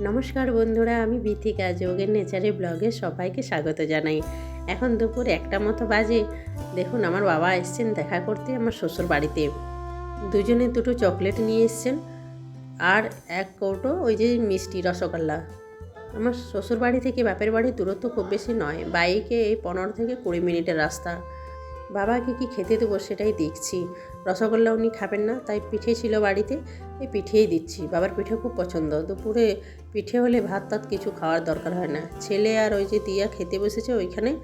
নমস্কার বন্ধুরা, আমি বিথিকা যোগের নেচারে ব্লগে সবাইকে স্বাগত জানাই। এখন দুপুর একটা মতো বাজে। দেখুন, আমার বাবা এসছেন দেখা করতে আমার শ্বশুর বাড়িতে। দুজনে দুটো চকলেট নিয়ে এসছেন আর এক কৌটো ওই যে মিষ্টি রসগোল্লা। আমার শ্বশুর বাড়ি থেকে বাপের বাড়ির দূরত্ব খুব বেশি নয়। বাইকে এই পনেরো থেকে কুড়ি মিনিটের রাস্তা। বাবাকে কি খেতে দেবো সেটাই দেখছি। রসগোল্লা উনি খাবেন না, তাই পিঠে ছিল বাড়িতে, এই পিঠেই দিচ্ছি। বাবার পিঠে খুব পছন্দ। দুপুরে পিঠে হলে ভাত টাত কিছু খাওয়ার দরকার হয় না। ছেলে আর ওই যে দিয়া খেতে বসেছে ওইখানে।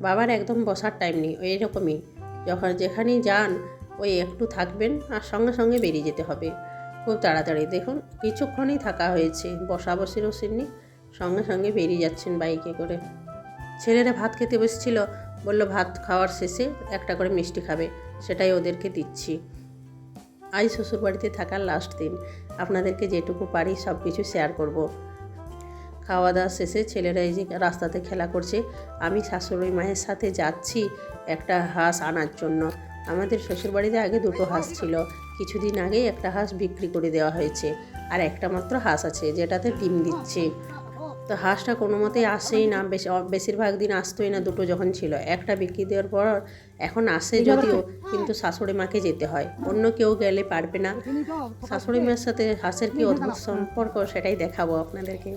বাবার একদম বসার টাইম নেই, ওই রকমই। যখন যেখানেই যান, ওই একটু থাকবেন আর সঙ্গে সঙ্গে বেরিয়ে যেতে হবে। খুব তাড়াতাড়ি। দেখুন, কিছুক্ষণই থাকা হয়েছে। বসা বসে রসেননি, সঙ্গে সঙ্গে বেরিয়ে যাচ্ছেন বাইকে করে। ছেলেরা ভাত খেতে বসেছিল বলল, ভাত খাওয়ার শেষে একটা করে মিষ্টি খাবে, সেটাই ওদেরকে দিচ্ছি। আজ শ্বশুরবাড়িতে থাকার লাস্ট দিন। আপনাদেরকে যেটুকু পারি সব কিছু শেয়ার করব। খাওয়া দাওয়া শেষে ছেলেরা এই যে রাস্তাতে খেলা করছে, আমি শাশুড়ি মায়ের সাথে যাচ্ছি একটা হাঁস আনার জন্য। আমাদের শ্বশুরবাড়িতে আগে দুটো হাঁস ছিল। কিছুদিন আগেই একটা হাঁস বিক্রি করে দেওয়া হয়েছে। আর একটা মাত্র হাঁস আছে, যেটাতে ডিম দিচ্ছে। তো হাঁসটা কোনো মতেই আসেই না বেশি বেশিরভাগ দিন আসতোই না দুটো যখন ছিল। একটা বিক্রি দেওয়ার পর এখন আসে যদিও কিন্তু শাশুড়ি মাকে যেতে হয়। অন্য কেউ গেলে পারবে না। শাশুড়ি মায়ের সাথে হাঁসের কি অদ্ভুত সম্পর্ক সেটাই দেখাবো আপনাদেরকে।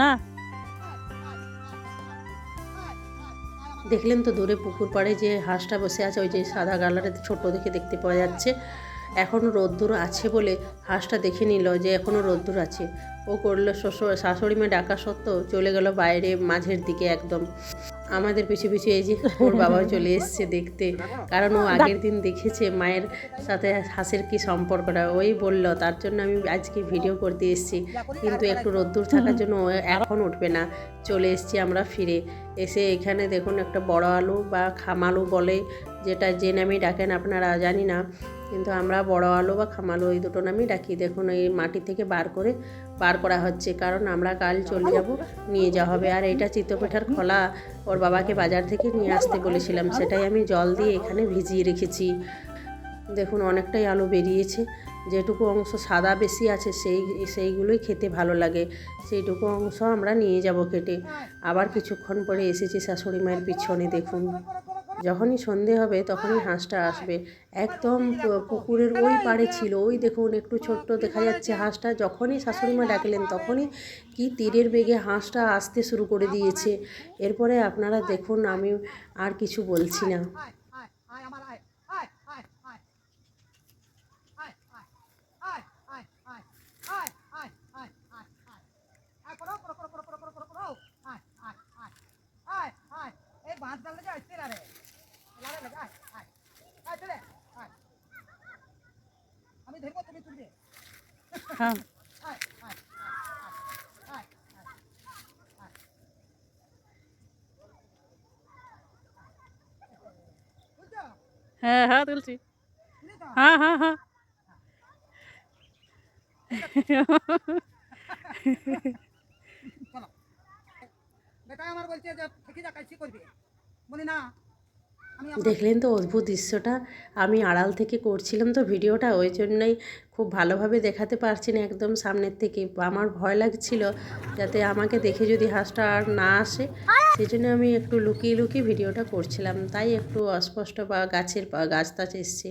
না। দেখলেন তো দূরে পুকুর পাড়ে যে হাঁসটা বসে আছে ওই যে সাদা কালারের ছোট দেখে দেখতে পাওয়া যাচ্ছে। এখনও রোদ্দুর আছে বলে হাঁসটা দেখে নিল যে এখনও রোদ্দুর আছে। ও করল শ্বশুর শাশুড়ি মেয়ে ডাকা সত্ত্বেও চলে গেল বাইরে মাঝের দিকে একদম। আমাদের পিছু পিছু এই যে ওর বাবা চলে এসছে দেখতে। কারণ ও আগের দিন দেখেছে মায়ের সাথে হাঁসের কি সম্পর্কটা। ওই বলল তার জন্য আমি আজকে ভিডিও করতে এসেছি। কিন্তু একটু রোদ্দুর থাকার জন্য ও এখন উঠবে না। চলে এসেছি আমরা ফিরে। এসে এখানে দেখুন একটা বড় আলু বা খামালু বলে, যেটা যে নামে ডাকেন আপনারা জানি না, কিন্তু আমরা বড় আলু বা খামালু এই দুটো নামই ডাকি। দেখুন এই মাটি থেকে বার করে বার করা হচ্ছে, কারণ আমরা কাল চলে যাব, নিয়ে যাওয়া হবে। আর এটা চিত্তপিঠার খোলা, ওর বাবাকে বাজার থেকে নিয়ে আসতে বলেছিলাম, সেটাই আমি জল দিয়ে এখানে ভিজিয়ে রেখেছি। দেখুন অনেকটাই আলু বেরিয়েছে। যেটুকু অংশ সাদা বেশি আছে সেই, সেইগুলোই খেতে ভালো লাগে। সেইটুকু অংশ আমরা নিয়ে যাব কেটে আবার কিছুক্ষণ পরে এসেছি শাশুড়ি মায়ের পিছনে, দেখুন। যখনই সন্ধে হবে তখনই হাঁসটা আসবে। একদম পুকুরের ওই পাড়ে ছিল। ওই দেখুন, একটু ছোট্ট দেখা যাচ্ছে হাঁসটা। যখনই শাশুড়ি মা ডাকলেন তখনই কি তীরের বেগে হাঁসটা আসতে শুরু করে দিয়েছে। এরপরে আপনারা দেখুন, আমি আর কিছু বলছি না। हाँ। हाँ हाँ तुलसी। हाँ हाँ हाँ। बेटा हमारे बोलते हैं जब ठेकी जा कैसी कर भी बोली দেখলেন তো অদ্ভুত দৃশ্যটা। আমি আড়াল থেকে করছিলাম তো ভিডিওটা, ওই জন্যই খুব ভালোভাবে দেখাতে পারছি না একদম সামনের থেকে। আমার ভয় লাগছিল যাতে আমাকে দেখে যদি হাঁসটা আর না আসে, সেই জন্য আমি একটু লুকিয়ে লুকিয়ে ভিডিওটা করছিলাম। তাই একটু অস্পষ্ট বা গাছের গাছ টাছ এসছে।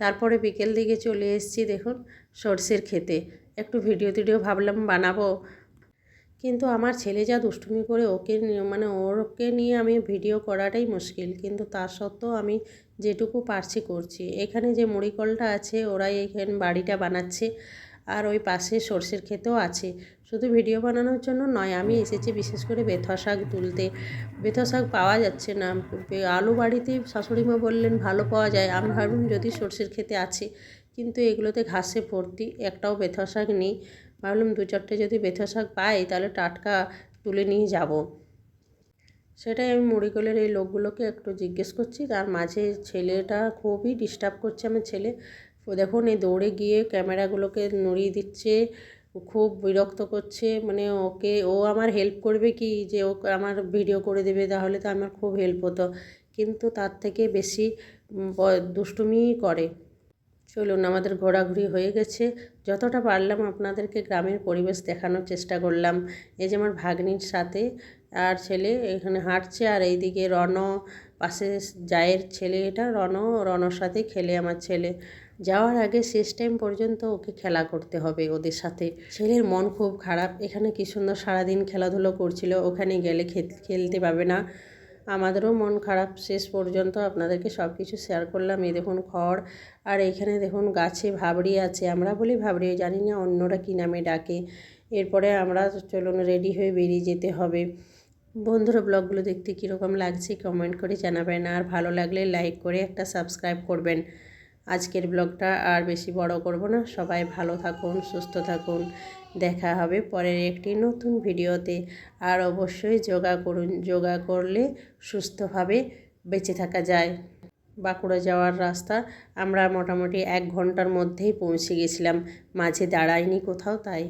তারপরে বিকেল দিকে চলে এসেছি দেখুন সর্ষের খেতে একটু ভিডিও টিডিও ভাবলাম বানাবো। কিন্তু আমার ছেলে যা দুষ্টুমি করে ওকে মানে ওরকে নিয়ে আমি ভিডিও করাটাই মুশকিল। কিন্তু তা সত্ত্বেও আমি যেটুকু পারছি করছি। এখানে যে মুড়িকলটা আছে, ওরাই এখানে বাড়িটা বানাচ্ছে আর ওই পাশে সর্ষের ক্ষেতেও আছে। শুধু ভিডিও বানানোর জন্য নয়, আমি এসেছি বিশেষ করে বেথা শাক তুলতে। বেথা শাক পাওয়া যাচ্ছে না। আলু বাড়িতে শাশুড়িমা বললেন, ভালো পাওয়া যায়। আমি ভাবলাম যদি সর্ষের ক্ষেতে আছে, কিন্তু এগুলোতে ঘাসে ভর্তি, একটাও বেথা শাক নেই। ভাবলাম দু চারটে যদি বেথা শাক পাই, তাহলে টাটকা তুলে নিয়ে যাব। সেটাই আমি মুড়িকলের এই লোকগুলোকে একটু জিজ্ঞেস করছি, তার মাঝে ছেলেটা খুবই ডিস্টার্ব করছে আমার ছেলে। দেখুন, এই দৌড়ে গিয়ে ক্যামেরাগুলোকে নড়িয়ে দিচ্ছে খুব বিরক্ত করছে মানে ওকে, ও আমার হেল্প করবে কি? যে ও আমার ভিডিও করে দেবে, তাহলে তো আমার খুব হেল্প হতো। কিন্তু তার থেকে বেশি দুষ্টুমিই করে। চলুন আমাদের ঘোরাঘুরি হয়ে গেছে। যতটা পারলাম আপনাদেরকে গ্রামের পরিবেশ দেখানোর চেষ্টা করলাম। এই যে আমার ভাগ্নির সাথে আর ছেলে এখানে হাঁটছে আর এইদিকে রণ পাশে জায়ের ছেলে এটা রণ রণর সাথে খেলে আমার ছেলে। যাওয়ার আগে শেষ টাইম পর্যন্ত ওকে খেলা করতে হবে ওদের সাথে। ছেলের মন খুব খারাপ, এখানে কি সুন্দর সারাদিন খেলাধুলো করছিল, ওখানে গেলে খেলতে পাবে না। আমাদেরও মন খারাপ শেষ পর্যন্ত আপনাদেরকে সব কিছু শেয়ার করলাম। এই দেখুন খড়, আর এখানে দেখুন গাছে ভাবড়ি আছে। আমরা বলি ভাবড়ি, জানি না অন্যরা কী নামে ডাকে। এরপরে আমরা চলুন রেডি হয়ে বেরিয়ে যেতে হবে। বন্ধুরা, ব্লগগুলো দেখতে কীরকম লাগছে কমেন্ট করে জানাবেন। আর ভালো লাগলে লাইক করে একটা সাবস্ক্রাইব করবেন। আজকের ব্লগটা আর বেশি বড় করব না। সবাই ভালো থাকুন, সুস্থ থাকুন। দেখা হবে পরের একটি নতুন ভিডিওতে। আর অবশ্যই যোগা করুন, যোগা করলে সুস্থভাবে বেঁচে থাকা যায়। বাঁকুড়া যাওয়ার রাস্তা আমরা মোটামুটি এক ঘণ্টার মধ্যেই পৌঁছে গেছিলাম, মাঝে দাঁড়াইনি কোথাও, তাই